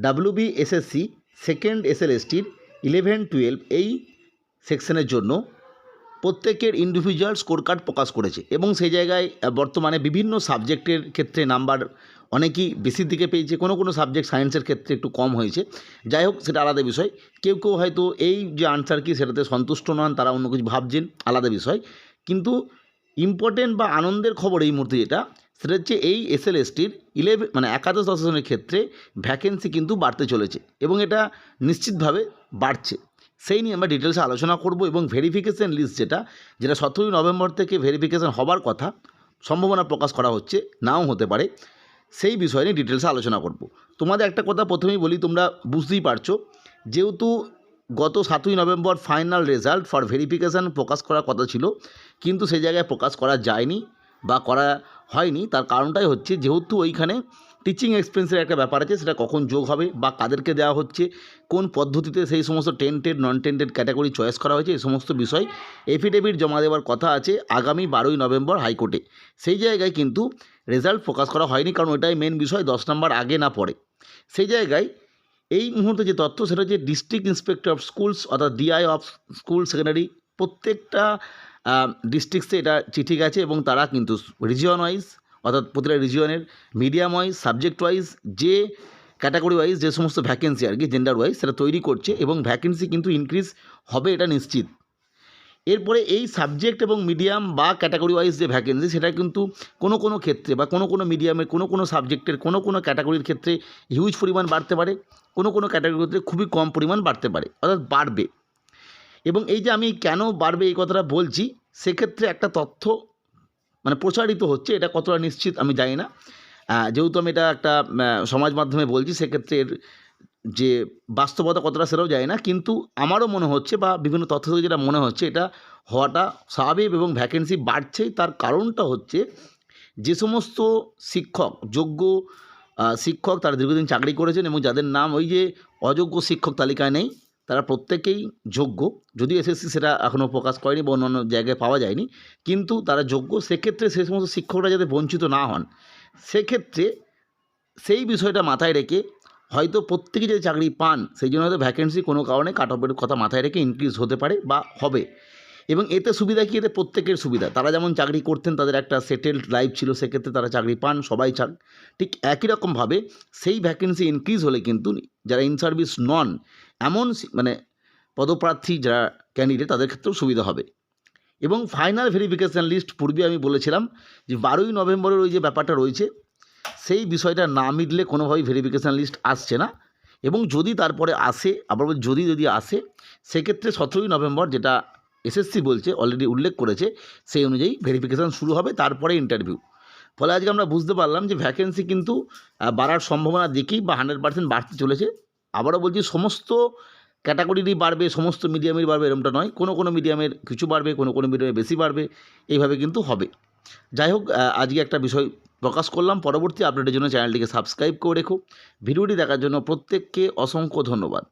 WB SSC second এসএলএসটির eleven twelve এই সেকশনের জন্য প্রত্যেকের ইন্ডিভিজুয়াল স্কোর কার্ড প্রকাশ করেছে এবং সেই জায়গায় বর্তমানে বিভিন্ন সাবজেক্টের ক্ষেত্রে নাম্বার অনেকেই বেশির দিকে পেয়েছে। কোনো কোনো সাবজেক্ট সায়েন্সের ক্ষেত্রে একটু কম হয়েছে। যাই হোক, সেটা আলাদা বিষয়। কেউ কেউ হয়তো এই যে আনসার কি, সেটাতে সন্তুষ্ট নন, তারা অন্য কিছু ভাবছেন, আলাদা বিষয়। কিন্তু ইম্পর্টেন্ট বা আনন্দের খবর এই মুহূর্তে যেটা সেটা হচ্ছে এই এসএলএসটির ইলেভেন মানে একাদশ দশজনের ক্ষেত্রে ভ্যাকেন্সি কিন্তু বাড়তে চলেছে এবং এটা নিশ্চিতভাবে বাড়ছে। সেই নিয়ে আমরা ডিটেলসে আলোচনা করব এবং ভেরিফিকেশান লিস্ট যেটা যেটা সতেরোই নভেম্বর থেকে ভেরিফিকেশান হবার কথা সম্ভাবনা প্রকাশ করা হচ্ছে, নাও হতে পারে, সেই বিষয় নিয়ে ডিটেলসে আলোচনা করব। তোমাদের একটা কথা প্রথমেই বলি, তোমরা বুঝতেই পারছ, যেহেতু গত সাতই November final result for verification প্রকাশ করার কথা ছিল, কিন্তু সেই জায়গায় প্রকাশ করা যায়নি। বা করা হয়নি, তার কারণটাই হচ্ছে যেহেতু ওইখানে টিচিং এক্সপেন্সের একটা ব্যাপার আছে, সেটা কখন যোগ হবে বা কাদেরকে দেওয়া হচ্ছে, কোন পদ্ধতিতে সেই সমস্ত tainted non tainted category choice করা হয়েছে, এই সমস্ত বিষয় এফিডেভিট জমা দেওয়ার কথা আছে আগামী বারোই নভেম্বর হাইকোর্টে। সেই জায়গায় কিন্তু রেজাল্ট প্রকাশ করা হয়নি, কারণ ওটাই মেন বিষয়, দশ নম্বর আগে না পড়ে সেই জায়গায় এই মুহূর্তে যে তথ্য, সেটা হচ্ছে ডিস্ট্রিক্ট ইন্সপেক্টর অফ স্কুলস অর্থাৎ ডিআই অফ স্কুল সেকেন্ডারি প্রত্যেকটা ডিস্ট্রিক্টসে এটা চিঠি গেছে এবং তারা কিন্তু রিজিয়ন ওয়াইজ অর্থাৎ প্রতিটা রিজিয়নের মিডিয়াম ওয়াইজ সাবজেক্ট ওয়াইজ যে ক্যাটাগরি ওয়াইজ যে সমস্ত ভ্যাকেন্সি আর কি জেন্ডার ওয়াইজ সেটা তৈরি করছে এবং ভ্যাকেন্সি কিন্তু ইনক্রিজ হবে এটা নিশ্চিত। এরপরে এই সাবজেক্ট এবং মিডিয়াম বা ক্যাটাগরি ওয়াইজ যে ভ্যাকেন্সি সেটা কিন্তু কোনো কোনো ক্ষেত্রে বা কোনো কোনো মিডিয়ামের কোনো কোনো সাবজেক্টের কোনো কোনো ক্যাটাগরির ক্ষেত্রে হিউজ পরিমাণ বাড়তে পারে, কোনো কোনো ক্যাটাগরির ক্ষেত্রে খুবই কম পরিমাণ বাড়তে পারে, অর্থাৎ বাড়বে। এবং এই যে আমি কেন বাড়বে এই কথাটা বলছি, সেক্ষেত্রে একটা তথ্য মানে প্রচারিত হচ্ছে, এটা কতটা নিশ্চিত আমি জানি না। যেহেতু আমি এটা একটা সমাজ মাধ্যমে বলছি, সেক্ষেত্রে এর যে বাস্তবতা কতটা সেটাও যায় না। কিন্তু আমারও মনে হচ্ছে বা বিভিন্ন তথ্য থেকে যেটা মনে হচ্ছে, এটা হওয়াটা স্বাভাবিক এবং ভ্যাকেন্সি বাড়ছেই। তার কারণটা হচ্ছে যে সমস্ত শিক্ষক, যোগ্য শিক্ষক তারা দীর্ঘদিন চাকরি করেছেন এবং যাদের নাম ওই যে অযোগ্য শিক্ষক তালিকায় নেই তারা প্রত্যেকেই যোগ্য। যদিও এসএসসি সেটা এখনও প্রকাশ করেনি বা অন্যান্য জায়গায় পাওয়া যায়নি। কিন্তু তারা যোগ্য, সেক্ষেত্রে সেই সমস্ত শিক্ষকরা যাতে বঞ্চিত না হন, সেক্ষেত্রে সেই বিষয়টা মাথায় রেখে হয়তো প্রত্যেকে যদি চাকরি পান, সেই জন্য হয়তো ভ্যাকেন্সি কোনো কারণে কাট অফের কথা মাথায় রেখে ইনক্রিজ হতে পারে বা হবে। এবং এতে সুবিধা কি? এতে প্রত্যেকের সুবিধা। তারা যেমন চাকরি করতেন, তাদের একটা সেটেলড লাইফ ছিল, সেক্ষেত্রে তারা চাকরি পান, সবাই চাক ঠিক একই রকমভাবে সেই ভ্যাকেন্সি ইনক্রিজ হলে কিন্তু যারা ইন সার্ভিস নন এমন মানে পদপ্রার্থী যারা ক্যান্ডিডেট তাদের ক্ষেত্রেও সুবিধা হবে। এবং ফাইনাল ভেরিফিকেশান লিস্ট পূর্বে আমি বলেছিলাম যে বারোই নভেম্বরের ওই যে ব্যাপারটা রয়েছে, সেই বিষয়টা না মিটলে কোনোভাবেই ভেরিফিকেশান লিস্ট আসছে না। এবং যদি তারপরে আসে, আবার যদি যদি আসে, সেক্ষেত্রে সতেরোই নভেম্বর যেটা এসএসসি বলছে অলরেডি উল্লেখ করেছে, সেই অনুযায়ী ভেরিফিকেশান শুরু হবে, তারপরে ইন্টারভিউ ফলে আজকে আমরা বুঝতে পারলাম যে ভ্যাকেন্সি কিন্তু বাড়ার সম্ভাবনা দেখেই বা হান্ড্রেড পার্সেন্ট বাড়তে চলেছে। আবারও বলছি, সমস্ত ক্যাটাগরিরই বাড়বে, সমস্ত মিডিয়ামের বাড়বে এরকমটা নয়। কোনো কোনো মিডিয়ামের কিছু বাড়বে, কোনো কোনো মিডিয়ামে বেশি বাড়বে, এইভাবে কিন্তু হবে। যাই হোক আজকে একটা বিষয় প্রকাশ করলাম। পরবর্তী আপডেটের জন্য চ্যানেলটিকে সাবস্ক্রাইব করে রেখো। ভিডিওটি দেখার জন্য প্রত্যেককে অসংখ্য ধন্যবাদ।